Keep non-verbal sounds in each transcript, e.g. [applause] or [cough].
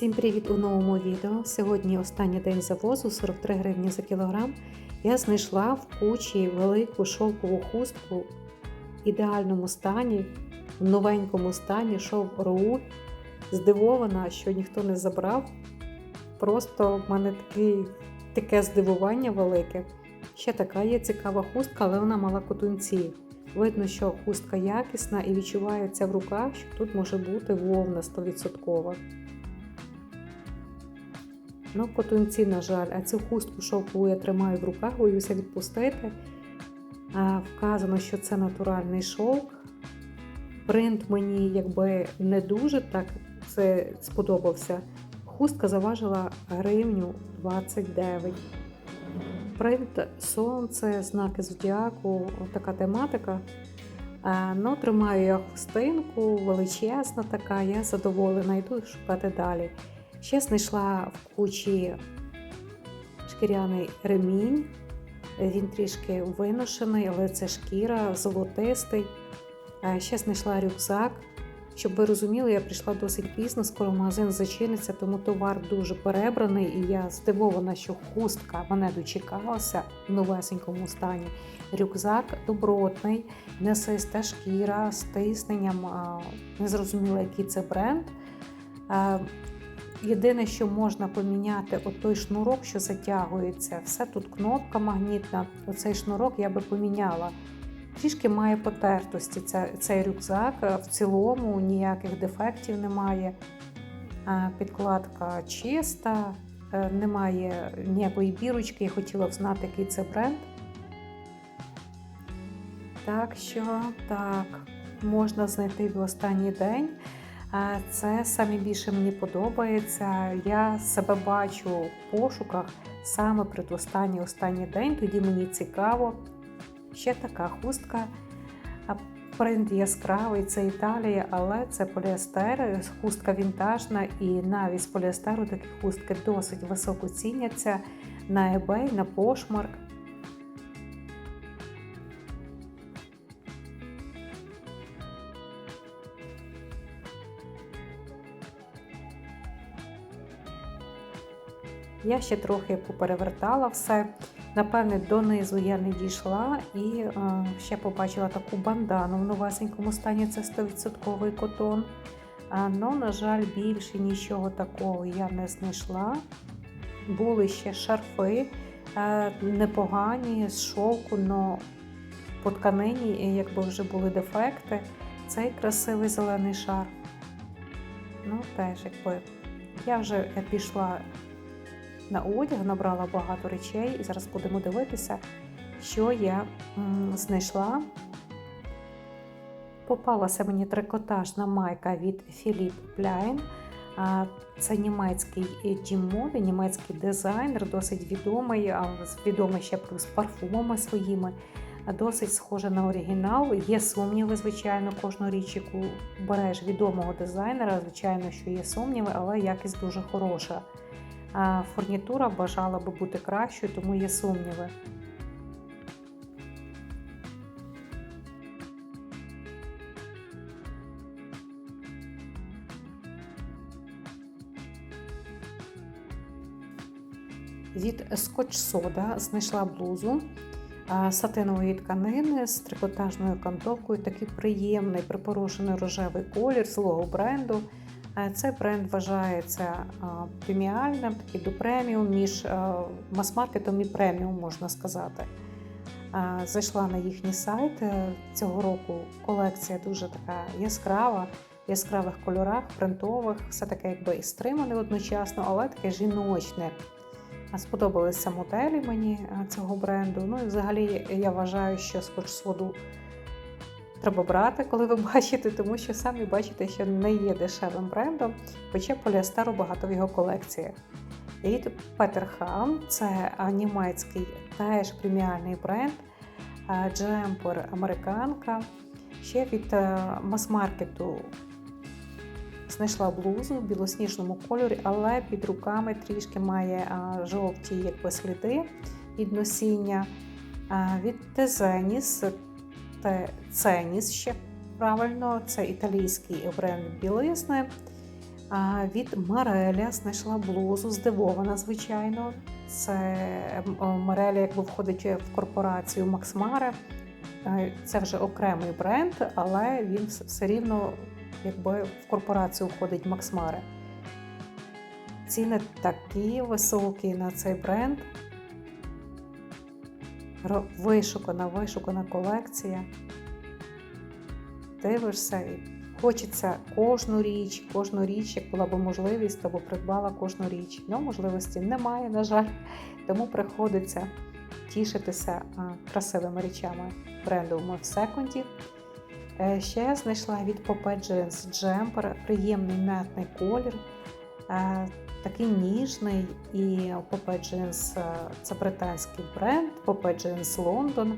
Всім привіт у новому відео. Сьогодні останній день завозу 43 гривні за кілограм. Я знайшла в кучі велику шовкову хустку в ідеальному стані, в новенькому стані, шов Роуль. Здивована, що ніхто не забрав. Просто в мене такий, таке здивування велике. Ще така є цікава хустка, але вона мала котунці. Видно, що хустка якісна і відчувається в руках, що тут може бути вовна 100%. Ну, котунці, на жаль, а цю хустку шовкову я тримаю в руках, боюся відпустити. Вказано, що це натуральний шовк. Принт мені якби не дуже так це сподобався. Хустка заважила гривню 29. Принт сонце, знаки зодіаку, така тематика. Ну, Тримаю я хустинку, величезна така, я задоволена, йду шукати далі. Ще знайшла в кучі шкіряний ремінь. Він трішки виношений, але це шкіра, золотистий. Ще знайшла рюкзак. Щоб ви розуміли, я прийшла досить пізно, скоро магазин зачиниться, тому товар дуже перебраний, і я здивована, що хустка мене дочекалася в новесенькому стані. Рюкзак добротний, м'ясиста шкіра з тисненням. Не зрозуміла, який це бренд. Єдине, що можна поміняти, от той шнурок, що затягується, все тут кнопка магнітна. Оцей шнурок я би поміняла. Трішки має потертості цей рюкзак, в цілому ніяких дефектів немає. Підкладка чиста, е, немає ніякої бірочки, я хотіла б знати, який це бренд. Так що, так, можна знайти в останній день. Це саме більше мені подобається. Я себе бачу в пошуках саме предостанній останній день, тоді мені цікаво. Ще така хустка. Принт яскравий, це Італія, але це поліестер, хустка вінтажна, і навіть з поліестеру такі хустки досить високо ціняться на eBay, на Poshmark. Я ще трохи поперевертала все. Напевне, донизу я не дійшла і е, ще побачила таку бандану в новесенькому стані це 100% котон. Ну, на жаль, більше нічого такого я не знайшла. Були ще шарфи е, непогані з шовку, але по тканині, якби вже були дефекти, цей красивий зелений шарф. Ну, теж якби я вже пішла на одяг, набрала багато речей, і зараз будемо дивитися, що я знайшла. Попалася мені трикотажна майка від Philip Plein. Це німецький дім-моди, німецький дизайнер, досить відомий, відомий ще плюс парфумами своїми. Досить схоже на оригінал. Є сумніви, звичайно, кожну річ, яку береш відомого дизайнера. Звичайно, що є сумніви, але якість дуже хороша. Фурнітура бажала би бути кращою, тому є сумніви. Від Scotch Soda знайшла блузу сатинової тканини з трикотажною кантовкою, такий приємний припорошений рожевий колір злого бренду. Е, цей бренд вважається е, преміальним, такий до преміум між е, мас-маркетом і преміум, можна сказати. Зайшла на їхній сайт. Цього року колекція дуже така яскрава, в яскравих кольорах, принтових, все таке якби і стримане одночасно, але таке жіночне. Сподобалися моделі мені цього бренду. Ну і взагалі я вважаю, що скотч-своду треба брати, коли ви [laughs] бачите, тому що самі бачите, що не є дешевим брендом, хоча поліестеру багато в його колекції. Від Петерхам це німецький теж преміальний бренд, джемпер американка. Ще від е, мас-маркету знайшла блузу в білосніжному кольорі, але під руками трішки має жовті якби, сліди від носіння. Від Тезеніс Ценіс ще правильно, це італійський бренд білизни. Від Мареля знайшла блузу, здивована, звичайно. Це Мареля якби входить в корпорацію Максмара. Е, Це вже окремий бренд, але він все рівно якби в корпорацію входить Максмара. Ціни такі високі на цей бренд. Вишукана, вишукана колекція. Дивишся і хочеться кожну річ, кожну річ, як була б можливість, то придбала кожну річ. Ну, можливості немає, на жаль, тому приходиться тішитися красивими речами брендовими в секунді. Е, Ще я знайшла від Popet Jeans джемпер, приємний м'ятний колір, е, такий ніжний. І Popet Jeans це британський бренд, Popet Jeans London.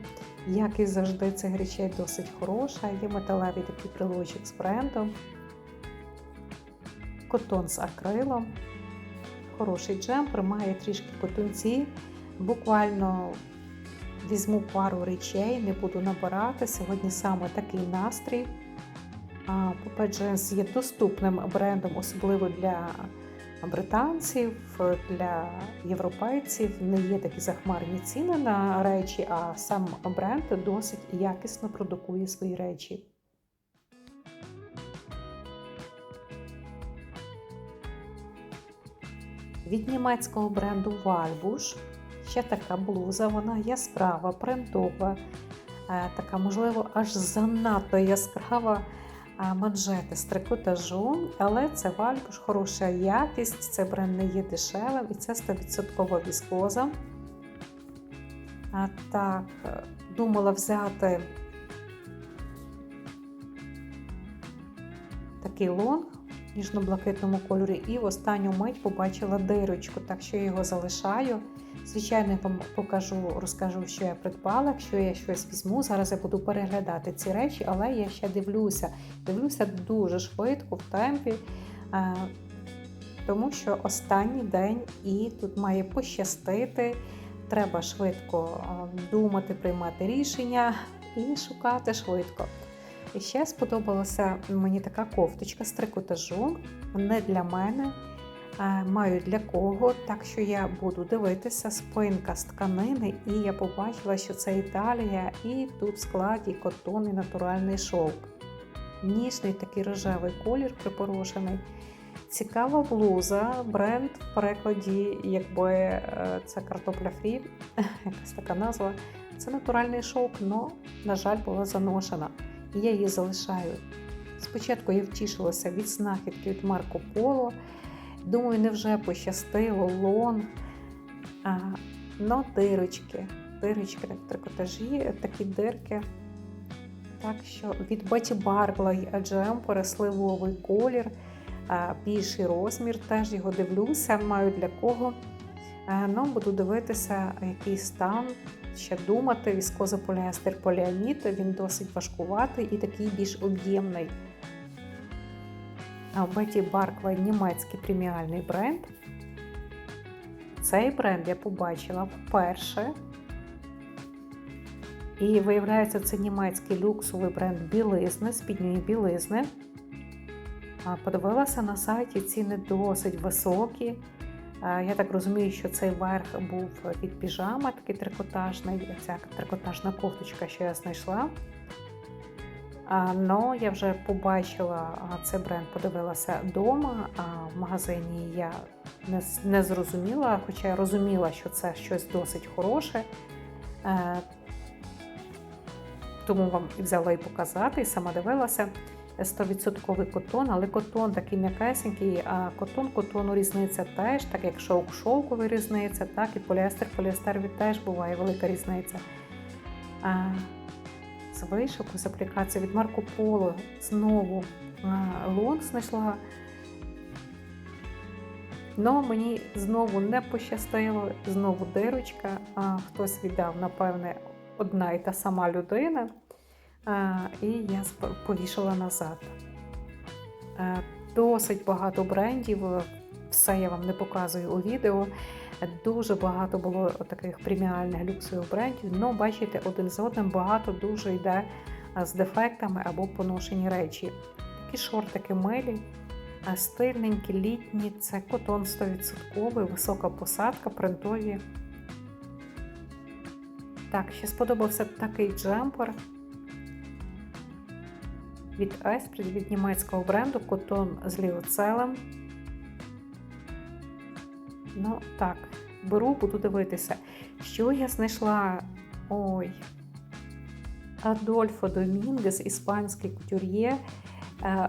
Якість завжди цих речей досить хороша. Є металевий такий прилучик з брендом. Котон з акрилом. Хороший джемпер, має трішки потунці. Буквально візьму пару речей, не буду набирати. Сьогодні саме такий настрій. Popet Jeans є доступним брендом, особливо для британців, для європейців. Не є такі захмарні ціни на речі, а сам бренд досить якісно продукує свої речі. Від німецького бренду Walbusch ще така блуза, вона яскрава, принтова, е, така, можливо, аж занадто яскрава манжети з трикотажу, але це Walbusch, хороша якість, це бренд не є дешевим і це 100% віскоза. А так, е, думала взяти такий лонг в ніжно-блакитному кольорі, і в останню мить побачила дирочку, так що я його залишаю. Звичайно, я вам покажу, розкажу, що я придбала, якщо я щось візьму. Зараз я буду переглядати ці речі, але я ще дивлюся. Дивлюся дуже швидко, в темпі, е, тому що останній день і тут має пощастити. Треба швидко е, думати, приймати рішення і шукати швидко. І ще сподобалася мені така кофточка з трикотажу, не для мене. Е, Маю для кого, так що я буду дивитися спинка з тканини, і я побачила, що це Італія, і тут в складі котон і натуральний шовк. Ніжний такий рожевий колір припорошений. Цікава блуза, бренд в перекладі, якби е, це картопля фрі, [laughs] якась така назва. Це натуральний шовк, але, на жаль, була заношена. І я її залишаю. Спочатку я втішилася від знахідки від Марко Поло. Думаю, невже пощастило лон. А, но дирочки. Дирочки на трикотажі, такі дирки. Так що від Беті Барклай джемпери, сливовий колір, а, більший розмір, теж його дивлюся, маю для кого. А, Ну, буду дивитися, який стан, ще думати. Віскозополіестер поліамід, він досить важкуватий і такий більш об'ємний. Беті Барклай німецький преміальний бренд. Цей бренд я побачила вперше. І виявляється, це німецький люксовий бренд білизни, спідньої білизни. Подивилася на сайті, ціни досить високі. Я так розумію, що цей верх був від піжама, такий трикотажний, ця трикотажна кофточка, що я знайшла. Но я вже побачила цей бренд, подивилася вдома, а в магазині я не, зрозуміла, хоча я розуміла, що це щось досить хороше. Е, Тому вам і взяла і показати, і сама дивилася. 100% котон, але котон такий м'якесенький, а котон котону різниця теж, так як шовк шовковий різниця, так і поліестер, поліестер теж буває велика різниця. З вишивку, з аплікації від Марко Поло знову лонг знайшла. Но мені знову не пощастило, знову дирочка. Хтось віддав, напевне, одна і та сама людина. І я повішала назад. Е, Досить багато брендів, е, все я вам не показую у відео. Дуже багато було таких преміальних люксових брендів. Ну, бачите, один з одним багато дуже йде з дефектами або поношені речі. Такі шортики милі, Стильненькі, літні, це котон 100%, висока посадка, принтові. Так, ще сподобався такий джемпер від Esprit, від німецького бренду котон з ліоцелем. Ну, так, беру, буду дивитися. Що я знайшла? Ой. Адольфо Домінгес, іспанський кутюр'є. Е,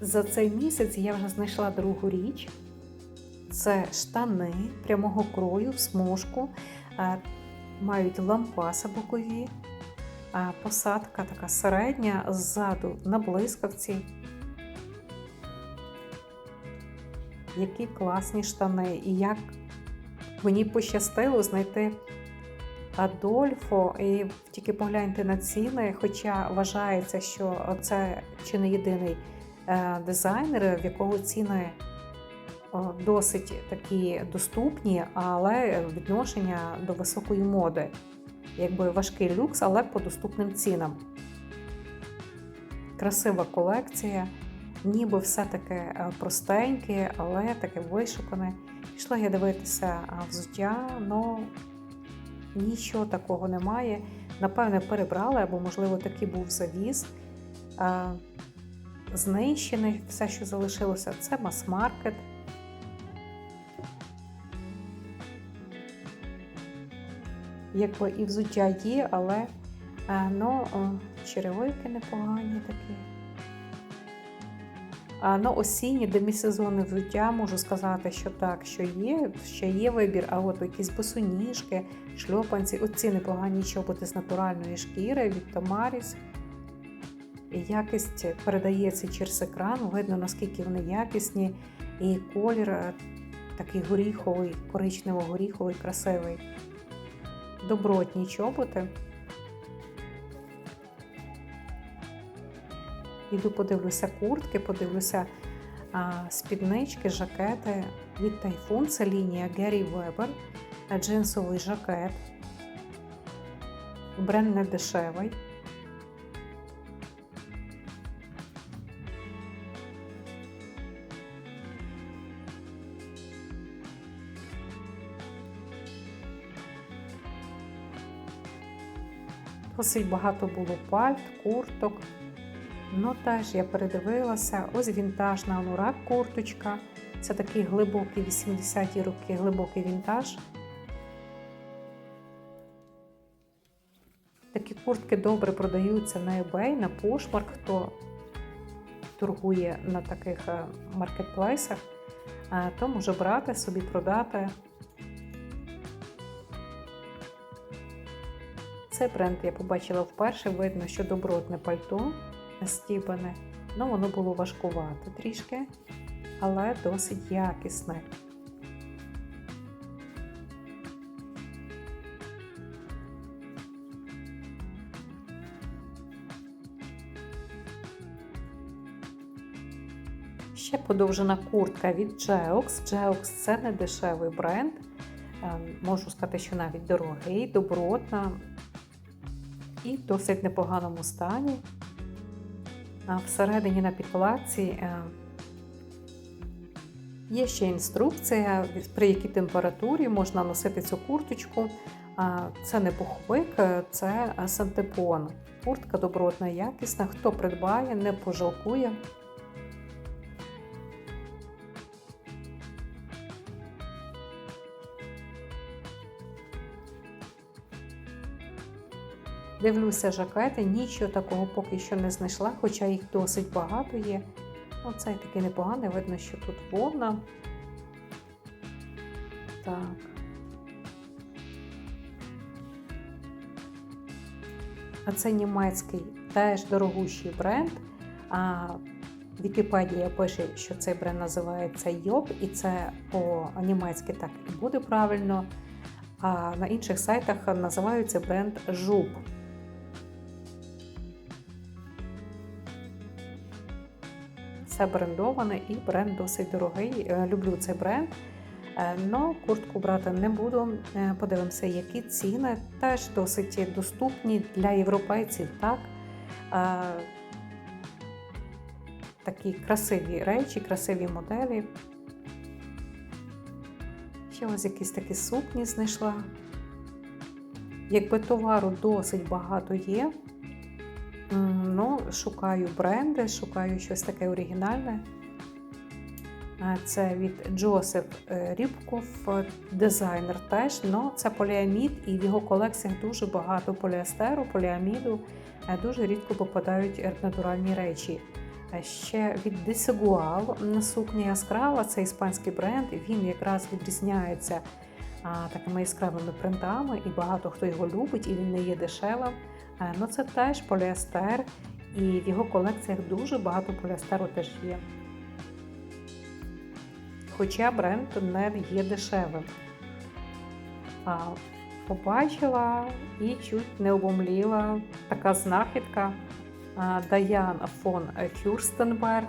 За цей місяць я вже знайшла другу річ. Це штани прямого крою в смужку, е, мають лампаси бокові, посадка така середня ззаду на блискавці. Які класні штани. І як мені пощастило знайти Адольфо, і тільки погляньте на ціни, хоча вважається, що це чи не єдиний е, дизайнер, в якого ціни досить такі доступні, але відношення до високої моди. Якби важкий люкс, але по доступним цінам. Красива колекція, ніби все таке простеньке, але таке вишукане. Пішла я дивитися взуття, але нічого такого немає. Напевне, перебрали, або, можливо, такий був завіз. Знищений, все, що залишилося, це мас-маркет. Якби і взуття є, але ну, черевики непогані такі. Ну, осінні демісезонне взуття, можу сказати, що так, що є, ще є вибір, а от якісь босоніжки, шльопанці, оці непогані чоботи з натуральної шкіри від Тамаріс. Якість передається через екран, видно, наскільки вони якісні, і колір е, такий горіховий, коричнево-горіховий, красивий. Добротні чоботи. Іду подивлюся куртки, подивлюся а, спіднички, жакети від Тайфун. Це лінія Гері Вебер, джинсовий жакет. Бренд не дешевий. Досить багато було пальт, курток. Ну теж я передивилася, ось вінтажна анурак курточка. Це такий глибокий 80-ті роки, глибокий вінтаж. Такі куртки добре продаються на eBay, на Poshmark, хто торгує на таких е, маркетплейсах, е, то може брати собі, продати. Цей бренд я побачила вперше, видно, що добротне пальто стібане. Ну, воно було важкувато трішки, але досить якісне. Ще подовжена куртка від Geox. Geox це не дешевий бренд. Можу сказати, що навіть дорогий, добротна і в досить непоганому стані. Всередині на підкладці е, є ще інструкція, при якій температурі можна носити цю курточку. Це не пуховик, це сантепон. Куртка добротна, якісна. Хто придбає, не пожалкує. Дивлюся жакети, нічого такого поки що не знайшла, хоча їх досить багато є. Оцей такий непоганий, видно, що тут вовна. Так. А це німецький теж дорогущий бренд. А Вікіпедія пише, що цей бренд називається Йоб, і це по-німецьки так і буде правильно. А на інших сайтах називається бренд Жуб. Це брендоване і бренд досить дорогий. Е, люблю цей бренд. Но куртку брати не буду. Е, подивимося, які ціни. Теж досить доступні для європейців. так. такі красиві речі, красиві моделі. Ще ось якісь такі сукні знайшла. Якби товару досить багато є, ну, шукаю бренди, шукаю щось таке оригінальне. Це від Джосеф е, Рібков, дизайнер теж. Ну, це поліамід, і в його колекціях дуже багато поліестеру, поліаміду. Е, Дуже рідко попадають натуральні речі. Е, Ще від Desigual сукня яскрава, це іспанський бренд, він якраз відрізняється такими яскравими принтами, і багато хто його любить, і він не є дешевим. Е, Ну, це теж поліестер, і в його колекціях дуже багато поліестеру теж є. Хоча бренд не є дешевим. А, побачила і чуть не обомліла така знахідка а, Даян фон Фюрстенберг,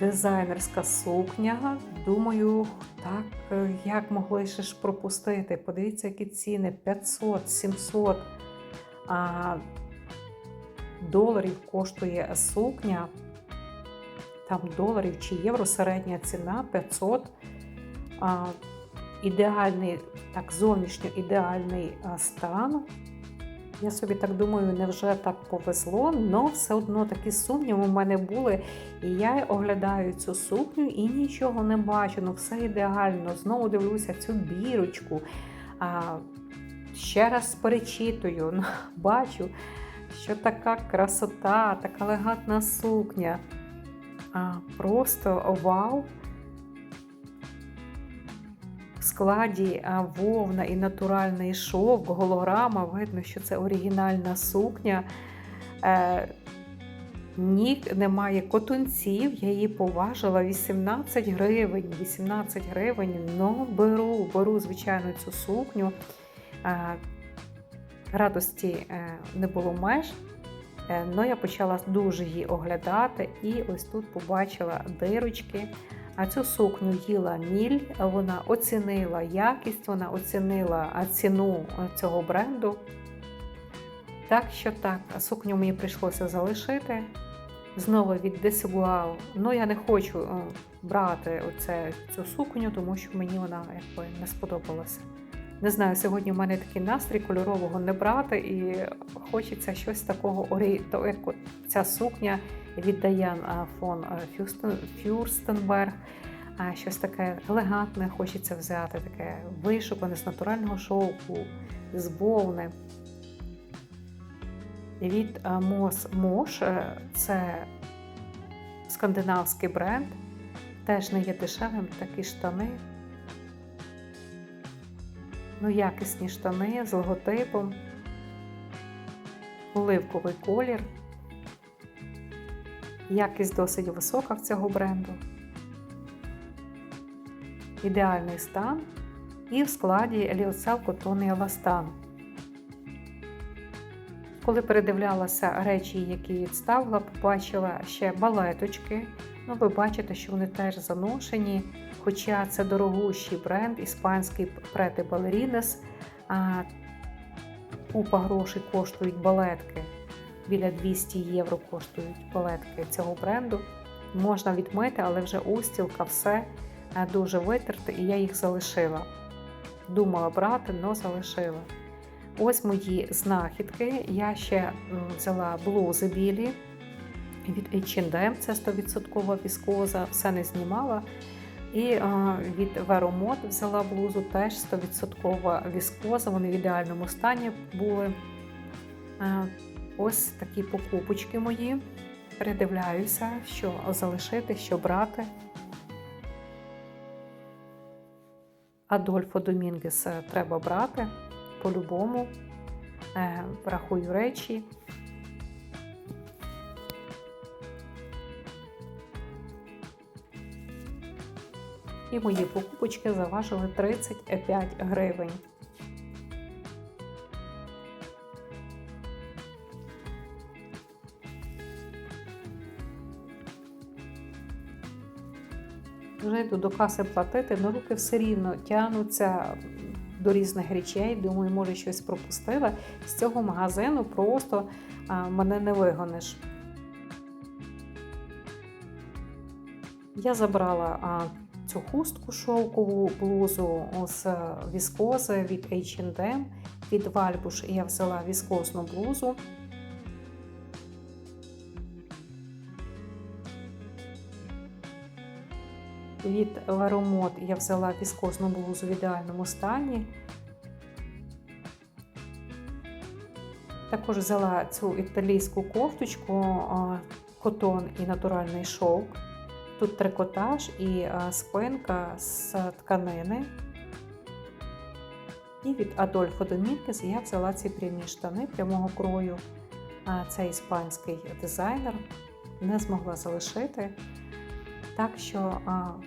дизайнерська сукня. Думаю, так е, як могли ще ж пропустити? Подивіться, які ціни 500, 700 а, доларів коштує сукня. Там доларів чи євро середня ціна 500. А, ідеальний, так, зовнішньо ідеальний стан. Я собі так думаю, невже так повезло, але все одно такі сумніви у мене були. І я оглядаю цю сукню і нічого не бачу. Ну все ідеально. Знову дивлюся цю бірочку. А, ще раз перечитую, ну, [laughs] бачу, що така красота, така елегантна сукня. А, Просто вау. В складі вовна і натуральний шовк, голограма, видно, що це оригінальна сукня. Е, ні, немає котунців, я її поважила 18 гривень. 18 гривень, ну беру, беру, звичайно, цю сукню. Е, радості е, не було меж. Е, Ну, я почала дуже її оглядати, і ось тут побачила дирочки. А цю сукню їла Міль, вона оцінила якість, вона оцінила ціну цього бренду. Так що так, сукню мені прийшлося залишити. Знову від Desigual. Ну, я не хочу брати оце, цю сукню, тому що мені вона якби не сподобалася. Не знаю, сьогодні в мене такий настрій кольорового не брати, і хочеться щось такого орі... то, як ця сукня від Даян фон. Фюрстенберг. А, Щось таке елегантне хочеться взяти, таке вишукане з натурального шовку, з вовни. Від Мос Мош е, це скандинавський бренд, теж не є дешевим такі штани. Ну, якісні штани з логотипом, оливковий колір. Якість досить висока в цього бренду. Ідеальний стан і в складі Ліоцел Котон і Еластан. Коли передивлялася речі, які відставила, побачила ще балеточки. Ну, ви бачите, що вони теж заношені. Хоча це дорогущий бренд, іспанський Прети Балерінес. Купа грошей коштують балетки. Біля 200 євро коштують балетки цього бренду. Можна відмити, але вже устілка, все дуже витерте, і я їх залишила. Думала брати, але залишила. Ось мої знахідки. Я ще взяла блузи білі від H&M, це 100% віскоза, все не знімала. І а, від Веромод взяла блузу теж 100% віскоза, вони в ідеальному стані були. А, ось такі покупочки мої. Передивляюся, що залишити, що брати. Адольфо Домінгес треба брати по-любому. Е, Рахую речі. І мої покупочки заважили 35 гривень. Вже йду до каси платити, але руки все рівно тягнуться до різних речей. Думаю, може щось пропустила. З цього магазину просто мене не вигониш. Я забрала цю хустку шовкову блузу з віскози від H&M, від Вальбуш я взяла віскозну блузу. Від Ларомот я взяла віскозну блузу в ідеальному стані. Також взяла цю італійську кофточку, котон і натуральний шовк. Тут трикотаж і спинка з тканини. І від Адольфо Домінкес я взяла ці прямі штани прямого крою. Це іспанський дизайнер. Не змогла залишити. Так що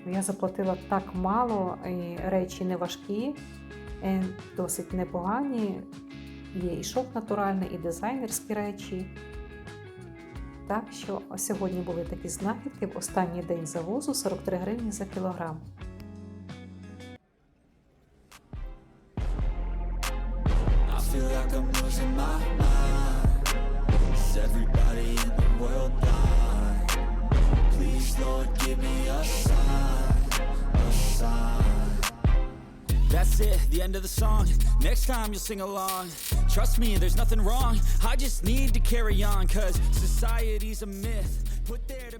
я заплатила так мало, і речі не важкі, е, досить непогані. Є і шов натуральний, і дизайнерські речі. Так що сьогодні були такі знахідки в останній день завозу 43 гривні за кілограм. The song. Next time you'll sing along. Trust me, there's nothing wrong. I just need to carry on, cause society's a myth. Put there.